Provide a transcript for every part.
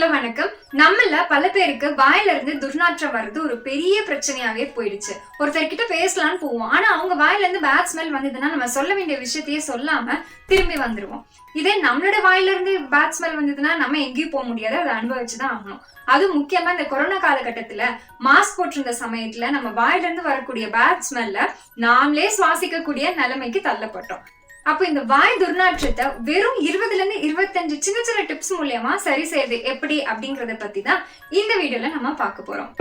Hello வணக்கம். நம்மள பல பேருக்கு வாயில இருந்து துர்நாற்றம் வர்றது ஒரு பெரிய பிரச்சனையாவே போயிடுச்சு. ஒருத்தர் கிட்ட பேசலாம்னு போவோம். ஆனா அவங்க வாயில இருந்து பேட் ஸ்மெல் வந்ததுன்னா நம்ம சொல்ல வேண்டிய விஷயத்தையே சொல்லாம திரும்பி வந்துருவோம். இதே நம்மளோட வாயில இருந்து பேட் ஸ்மெல் வந்ததுன்னா நம்ம எங்கேயும் போக முடியாது. அதை அனுபவிச்சுதான் ஆகணும். அது முக்கியமா இந்த கொரோனா காலகட்டத்துல மாஸ்க் போட்டிருந்த சமயத்துல நம்ம வாயில இருந்து வரக்கூடிய பேட் ஸ்மெல்ல நாமளே சுவாசிக்கக்கூடிய நிலைமைக்கு தள்ளப்பட்டோம். அப்போ இந்த வாய் துர்நாற்றத்தை வெறும் இருபதுல இருந்து இருபத்தஞ்சு சின்ன சின்ன டிப்ஸ் மூலியமா சரி செய்யறது எப்படி அப்படிங்கறத பத்தி தான் இந்த வீடியோல நம்ம பார்க்க போறோம்.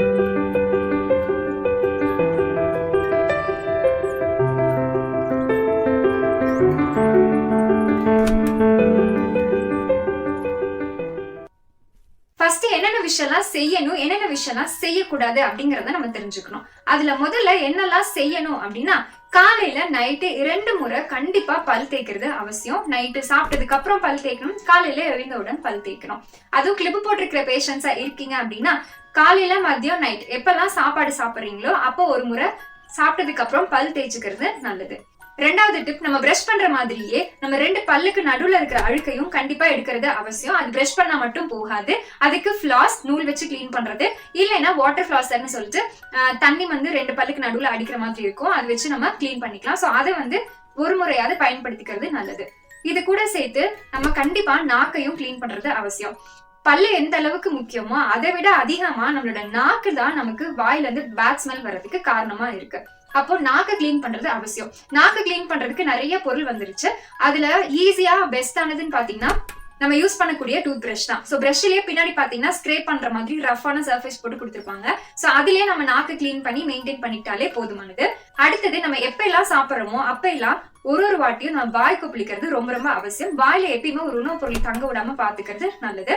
ஃபர்ஸ்ட் என்னென்ன விஷயம்லாம் செய்யணும் என்னென்ன விஷயம்லாம் செய்யக்கூடாது அப்படிங்கறத நம்ம தெரிஞ்சுக்கணும். அதுல முதல்ல என்னெல்லாம் செய்யணும் அப்படின்னா காலையில நைட்டு இரண்டு முறை கண்டிப்பா பல் தேய்க்கிறது அவசியம். நைட்டு சாப்பிட்டதுக்கு அப்புறம் பல் தேய்க்கணும். காலையில எழுந்தவுடன் பல் தேய்க்கணும். அதுவும் கிளிப்பு போட்டிருக்கிற பேஷண்ட்ஸா இருக்கீங்க அப்படின்னா காலையில மதியம் நைட் எப்பெல்லாம் சாப்பாடு சாப்பிடுறீங்களோ அப்போ ஒரு முறை சாப்பிட்டதுக்கு அப்புறம் பல் தேய்ச்சிக்கிறது நல்லது. ரெண்டாவது டிப் நம்ம பிரஷ் பண்ற மாதிரியே நம்ம ரெண்டு பல்லுக்கு நடுவுல இருக்கிற அழுக்கையும் கண்டிப்பா எடுக்கிறது அவசியம். அது பிரஷ் பண்ணா மட்டும் போகாது. அதுக்கு ஃபிளாஸ் நூல் வச்சு க்ளீன் பண்றது. இல்லைன்னா வாட்டர் ஃபிளாஸ்டர்னு சொல்லிட்டு தண்ணி வந்து ரெண்டு பல்லுக்கு நடுவுல அடிக்கிற மாதிரி இருக்கும். அதை வச்சு நம்ம க்ளீன் பண்ணிக்கலாம். ஸோ அதை வந்து ஒரு முறையாவது பயன்படுத்திக்கிறது நல்லது. இது கூட சேர்த்து நம்ம கண்டிப்பா நாக்கையும் க்ளீன் பண்றது அவசியம். பல்லு எந்த அளவுக்கு முக்கியமோ அதை விட அதிகமா நம்மளோட நாக்கு தான் நமக்கு வாயில இருந்து பேட் ஸ்மெல் வர்றதுக்கு காரணமா இருக்கு. அப்போ நாக்கு கிளீன் பண்றது அவசியம். நாக்கு க்ளீன் பண்றதுக்கு நிறைய பொருள் வந்துருச்சு. அதுல ஈஸியா பெஸ்டானதுன்னு பாத்தீங்கன்னா நம்ம யூஸ் பண்ணக்கூடிய டூத் பிரஷ் தான் ஸோ பிரஷ்லயே பின்னாடி பாத்தீங்கன்னா ஸ்க்ரே பண்ற மாதிரி ரஃபான சர்ஃபேஸ் போட்டு கொடுத்துருப்பாங்க. ஸோ அதுலயே நம்ம நாக்கு க்ளீன் பண்ணி மெயின்டைன் பண்ணிட்டாலே போதுமானது. அடுத்தது நம்ம எப்ப எல்லாம் சாப்பிட்றோமோ அப்ப எல்லாம் ஒரு ஒரு வாட்டியும் நம்ம வாய் கொப்பளிக்கிறது ரொம்ப ரொம்ப அவசியம். வாயில எப்பயுமே ஒரு உணவுப் பொருள் தங்க விடாம பாத்துக்கிறது நல்லது.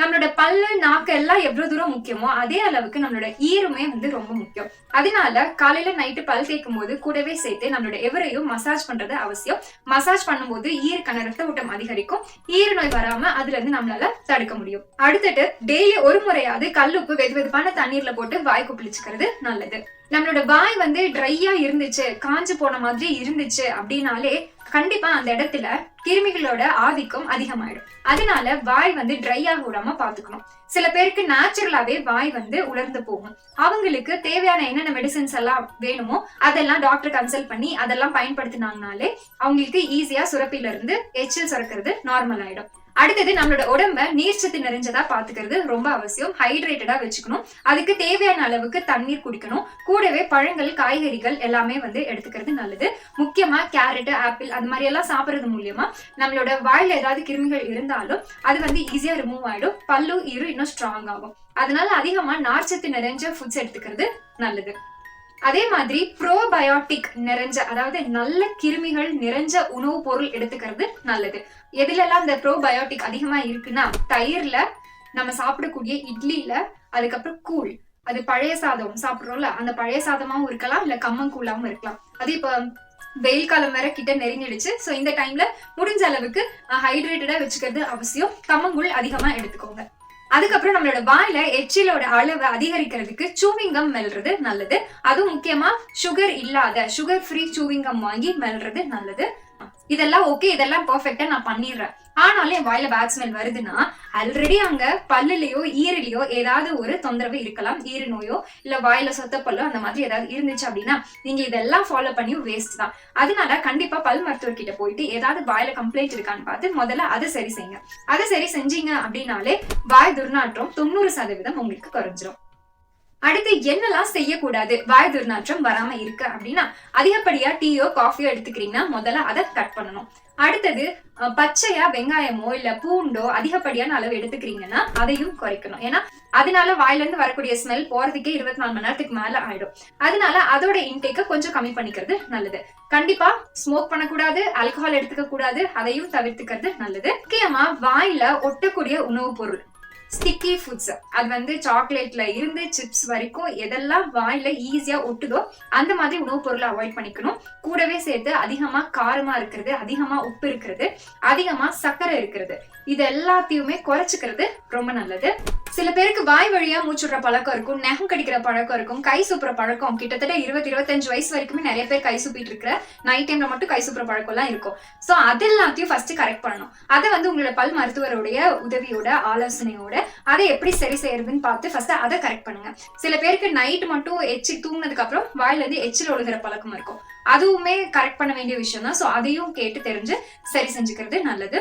நம்மளோட பல்லு நாக்கு எல்லாம் எவ்வளவு தூரம் முக்கியமோ அதே அளவுக்கு நம்மளோட ஈருமே வந்து ரொம்ப முக்கியம். அதனால காலையில நைட்டு பல் தேய்க்கும் போது கூடவே சேர்த்து நம்மளோட எவரையும் மசாஜ் பண்றது அவசியம். மசாஜ் பண்ணும்போது ஈருக்கான ரத்த ஓட்டம் அதிகரிக்கும். ஈர நோய் வராம அதுல இருந்து நம்மளால தடுக்க முடியும். அடுத்துட்டு டெய்லி ஒரு முறையாவது கல்லுப்பு வெது வெதுப்பான தண்ணீர்ல போட்டு வாய் குப்பிளிச்சுக்கிறது நல்லது. நம்மளோட வாய் வந்து ட்ரையா இருந்துச்சு காஞ்சு போன மாதிரி இருந்துச்சு அப்படின்னாலே கண்டிப்பா அந்த இடத்துல கிருமிகளோட ஆதிக்கம் அதிகமாயிடும். அதனால வாய் வந்து ட்ரை ஆக விடாம பாத்துக்கணும் சில பேருக்கு நேச்சுரலாவே வாய் வந்து உலர்ந்து போகும். அவங்களுக்கு தேவையான என்னென்ன மெடிசின்ஸ் எல்லாம் வேணுமோ அதெல்லாம் டாக்டர் கன்சல்ட் பண்ணி அதெல்லாம் பயன்படுத்தினாங்கனாலே அவங்களுக்கு ஈஸியா சுரப்பில இருந்து எச்சில் சுரக்கிறது நார்மல் ஆயிடும். அடுத்தது நம்மளோட உடம்ப நீர்ச்சத்து நிறைஞ்சதா பாத்துக்கிறது ரொம்ப அவசியம். ஹைட்ரேட்டடா வச்சுக்கணும். அதுக்கு தேவையான அளவுக்கு தண்ணீர் குடிக்கணும். கூடவே பழங்கள் காய்கறிகள் எல்லாமே வந்து எடுத்துக்கிறது நல்லது. முக்கியமா கேரட் ஆப்பிள் அது மாதிரி எல்லாம் சாப்பிடுறது மூலியமா நம்மளோட வாயில ஏதாவது கிருமிகள் இருந்தாலும் அது வந்து ஈஸியா ரிமூவ் ஆயிடும். பல்லு இரு இன்னும் ஸ்ட்ராங் ஆகும். அதனால அதிகமா நார்ச்சத்து நிறைஞ்ச ஃபுட்ஸ் எடுத்துக்கிறது நல்லது. அதே மாதிரி ப்ரோபயோட்டிக் நிறைஞ்ச அதாவது நல்ல கிருமிகள் நிறைஞ்ச உணவுப் பொருள் எடுத்துக்கிறது நல்லது. எதுலெல்லாம் இந்த ப்ரோபயோட்டிக் அதிகமா இருக்குன்னா தயிர்ல நம்ம சாப்பிடக்கூடிய இட்லியில அதுக்கப்புறம் கூழ். அது பழைய சாதம் சாப்பிடுறோம்ல அந்த பழைய சாதமாவும் இருக்கலாம் இல்ல கம்மங்கூழாவும் இருக்கலாம். அது இப்போ வெயில் காலம் வேற கிட்ட நெருங்கிடுச்சு. ஸோ இந்த டைம்ல முடிஞ்ச அளவுக்கு ஹைட்ரேட்டடா வச்சுக்கிறது அவசியம். கம்மங்கூழ் அதிகமா எடுத்துக்கோங்க. அதுக்கப்புறம் நம்மளோட வாயில எச்சிலோட அளவு அதிகரிக்கிறதுக்கு சூவிங்கம் மெல்றது நல்லது. அதுவும் முக்கியமா சுகர் இல்லாத சுகர் ஃப்ரீ சூவிங்கம் வாங்கி மெல்றது நல்லது. இதெல்லாம் ஓகே இதெல்லாம் பெர்ஃபெக்ட்டா நான் பண்ணிடுறேன். ஆனாலும் என் வாயில பேட் ஸ்மெல் வருதுன்னா ஆல்ரெடி அங்க பல்லுலயோ ஈரலையோ ஏதாவது ஒரு தொந்தரவு இருக்கலாம். ஈறு நோயோ இல்ல வாயில சொத்தப்பல்லோ அந்த மாதிரி ஏதாவது இருந்துச்சு அப்படின்னா நீங்க இதெல்லாம் ஃபாலோ பண்ணியும் வேஸ்ட் தான். அதனால கண்டிப்பா பல் மருத்துவர்கிட்ட போயிட்டு ஏதாவது வாயில கம்ப்ளைண்ட் இருக்கான்னு பார்த்து முதல்ல அதை சரி செய்யுங்க. அதை சரி செஞ்சீங்க அப்படின்னாலே வாய் துர்நாற்றம் தொண்ணூறு சதவீதம் உங்களுக்கு குறைஞ்சிரும். அடுத்து என்னெல்லாம் செய்யக்கூடாது? வாய் துர்நாற்றம் வராம இருக்கு அப்படின்னா அதிகப்படியா டீயோ காஃபியோ எடுத்துக்கிறீங்கன்னா முதல்ல அதை கட் பண்ணணும். அடுத்தது பச்சையா வெங்காயமோ இல்ல பூண்டோ அதிகப்படியான அளவு எடுத்துக்கிறீங்கன்னா அதையும் குறைக்கணும். ஏன்னா அதனால வாயில இருந்து வரக்கூடிய ஸ்மெல் போறதுக்கே இருபத்தி நாலு மணி நேரத்துக்கு மேல ஆயிடும். அதனால அதோட இன்டேக்கை கொஞ்சம் கம்மி பண்ணிக்கிறது நல்லது. கண்டிப்பா ஸ்மோக் பண்ணக்கூடாது ஆல்கஹால் எடுத்துக்க கூடாது அதையும் தவிர்த்துக்கிறது நல்லது. முக்கியமா வாயில ஒட்டக்கூடிய உணவுப் பொருள். ஸ்டிக்கி ஃபுட்ஸ் அது வந்து சாக்லேட்ல இருந்து சிப்ஸ் வரைக்கும் எதெல்லாம் வாயில ஈஸியா ஒட்டுதோ அந்த மாதிரி உணவுப் பொருளை அவாய்ட் பண்ணிக்கணும். கூடவே சேர்த்து அதிகமா காரமா இருக்கிறது அதிகமா உப்பு இருக்கிறது அதிகமா சர்க்கரை இருக்கிறது. இது எல்லாத்தையுமே குறைச்சிக்கிறது ரொம்ப நல்லது. சில பேருக்கு வாய் வழியா மூச்சுடுற பழக்கம் இருக்கும் நெகம் கடிக்கிற பழக்கம் இருக்கும் கை சூப்புற பழக்கம் கிட்டத்தட்ட இருபது இருபத்தஞ்சு வயசு வரைக்குமே நிறைய பேர் கை சூப்பிட்டு இருக்கிற நைட் டைம்ல மட்டும் கை சூப்புற பழக்கம் எல்லாம் இருக்கும். சோ அது எல்லாத்தையும் ஃபர்ஸ்ட் கரெக்ட் பண்ணணும். அதை வந்து உங்களோட பல் மருத்துவருடைய உதவியோட ஆலோசனையோட அதை எப்படி சரி செய்யறதுன்னு பார்த்து ஃபர்ஸ்ட் அதை கரெக்ட் பண்ணுங்க. சில பேருக்கு நைட் மட்டும் எச்சி தூங்கினதுக்கு அப்புறம் வாயில இருந்து எச்சில் ஒழுகிற பழக்கம் இருக்கும். அதுவுமே கரெக்ட் பண்ண வேண்டிய விஷயம் தான் ஸோ அதையும் கேட்டு தெரிஞ்சு சரி செஞ்சுக்கிறது நல்லது.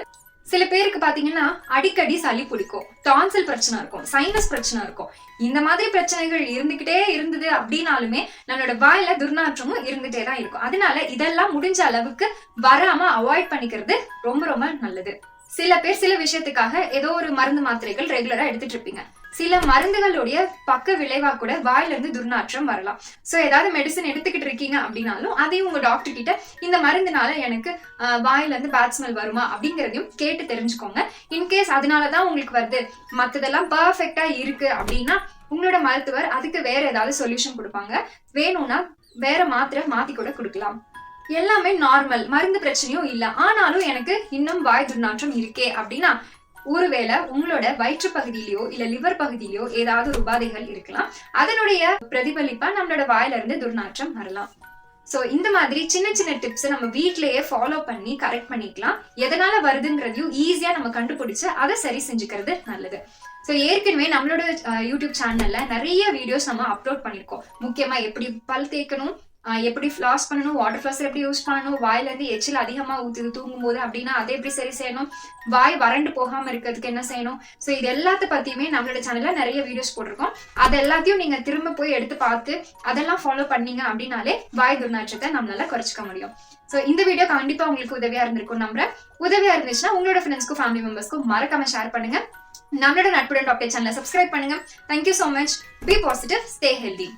சில பேருக்கு பாத்தீங்கன்னா அடிக்கடி சளி பிடிக்கும். டான்சில் பிரச்சனை இருக்கும் சைனஸ் பிரச்சனை இருக்கும். இந்த மாதிரி பிரச்சனைகள் இருந்துகிட்டே இருந்தது அப்படின்னாலுமே நம்மளோட வாயில துர்நாற்றமும் இருந்துட்டே தான் இருக்கும். அதனால இதெல்லாம் முடிஞ்ச அளவுக்கு வராம அவாய்ட் பண்ணிக்கிறது ரொம்ப ரொம்ப நல்லது. சில பேர் சில விஷயத்துக்காக ஏதோ ஒரு மருந்து மாத்திரைகள் ரெகுலரா எடுத்துட்டு இருப்பீங்க. சில மருந்துகளுடைய பக்க விளைவா கூட வாயில இருந்து துர்நாற்றம் வரலாம். சோ ஏதாவது மெடிசன் எடுத்துக்கிட்டு இருக்கீங்க அப்படின்னாலும் அதையும் உங்க டாக்டர் கிட்ட இந்த மருந்துனால எனக்கு ஆஹ், வாயில இருந்து பேட் ஸ்மெல் வருமா? அப்படிங்கறதையும் கேட்டு தெரிஞ்சுக்கோங்க. இன்கேஸ் அதனாலதான் உங்களுக்கு வருது மத்ததெல்லாம் பர்ஃபெக்டா இருக்கு அப்படின்னா உங்களோட மருத்துவர் அதுக்கு வேற ஏதாவது சொல்யூஷன் கொடுப்பாங்க. வேணும்னா வேற மாத்திரை மாத்தி கூட கொடுக்கலாம். எல்லாமே நார்மல் மருந்து பிரச்சனையும் இல்ல. ஆனாலும் எனக்கு இன்னும் வாய் துர்நாற்றம் இருக்கே அப்படின்னா ஒருவேளை உங்களோட வயிற்று பகுதியிலயோ இல்ல லிவர் பகுதியிலயோ ஏதாவது ஒரு உபாதைகள் இருக்கலாம். அதனுடைய பிரதிபலிப்பா நம்மளோட வாயில இருந்து துர்நாற்றம் வரலாம். சோ இந்த மாதிரி சின்ன சின்ன டிப்ஸ் நம்ம வீட்லயே ஃபாலோ பண்ணி கரெக்ட் பண்ணிக்கலாம். எதனால வருதுங்கிறதையும் ஈஸியா நம்ம கண்டுபிடிச்சு அதை சரி செஞ்சுக்கிறது நல்லது. ஸோ ஏற்கனவே நம்மளோட யூடியூப் சேனல்ல நிறைய வீடியோஸ் நம்ம அப்லோட் பண்ணியிருக்கோம் முக்கியமா எப்படி பல் தேய்க்கணும் எப்படி ஃப்ளாஸ் பண்ணணும் வாட்டர் ஃப்ளாஸர் எப்படி யூஸ் பண்ணணும் வாயிலேருந்து எச்சில் அதிகமாக ஊற்றுது தூங்கும் போது அப்படின்னா அதை எப்படி சரி செய்யணும் வாய் வறண்டு போகாம இருக்கிறதுக்கு என்ன செய்யணும்? ஸோ இது எல்லாத்த பத்தியுமே நம்மளோட சேனலில் நிறைய வீடியோஸ் போட்டிருக்கோம். அது எல்லாத்தையும் நீங்க திரும்ப போய் எடுத்து பார்த்து அதெல்லாம் ஃபாலோ பண்ணீங்க அப்படின்னாலே வாய் துர்நாற்றத்தை நம்மளால குறைச்சிக்க முடியும். ஸோ இந்த வீடியோ கண்டிப்பா உங்களுக்கு உதவியா இருந்திருக்கும் நம்புறேன். உதவியாக இருந்துச்சுன்னா உங்களோட ஃப்ரெண்ட்ஸ்க்கும் ஃபேமிலி மெம்பர்ஸ்க்கும் மறக்காம ஷேர் பண்ணுங்க. நம்மளோட நட்புடன் டாக்டர் சேனலை சப்ஸ்கிரைப் பண்ணுங்க. Thank you so much be positive stay healthy